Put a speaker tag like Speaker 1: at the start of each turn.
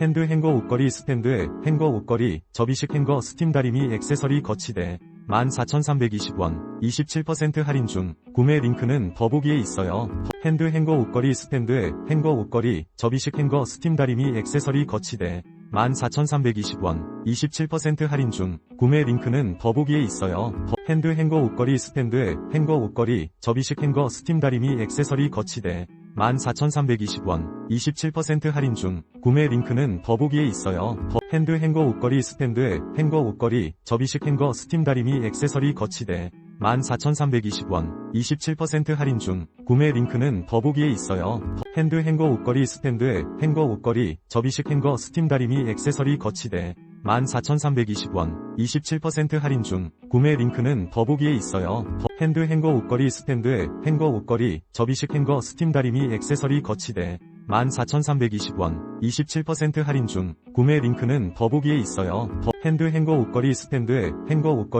Speaker 1: 핸드 행거 옷걸이 스탠드, 행거 옷걸이, 접이식 행거 스팀 다리미 액세서리 거치대, 14,320원, 27% 할인 중, 구매 링크는 더보기에 있어요. 핸드 행거 옷걸이 스탠드, 행거 옷걸이, 접이식 행거 스팀 다리미 액세서리 거치대, 14,320원, 27% 할인 중, 구매 링크는 더보기에 있어요. 핸드 행거 옷걸이 스탠드, 행거 옷걸이, 접이식 행거 스팀 다리미 액세서리 거치대, 14,320원, 27% 할인 중, 구매 링크는 더보기에 있어요. 핸드 행거 옷걸이 스탠드, 행거 옷걸이, 접이식 행거 스팀 다리미 액세서리 거치대, 14,320원, 27% 할인 중, 구매 링크는 더보기에 있어요. 핸드 행거 옷걸이 스탠드, 행거 옷걸이, 접이식 행거 스팀 다리미 액세서리 거치대, 14,320원, 27% 할인 중, 구매 링크는 더보기에 있어요. 핸드 행거 옷걸이 스탠드, 행거 옷걸이, 접이식 행거 스팀 다리미 액세서리 거치대, 14,320원, 27% 할인 중, 구매 링크는 더보기에 있어요. 핸드 행거 옷걸이 스탠드, 행거 옷걸이,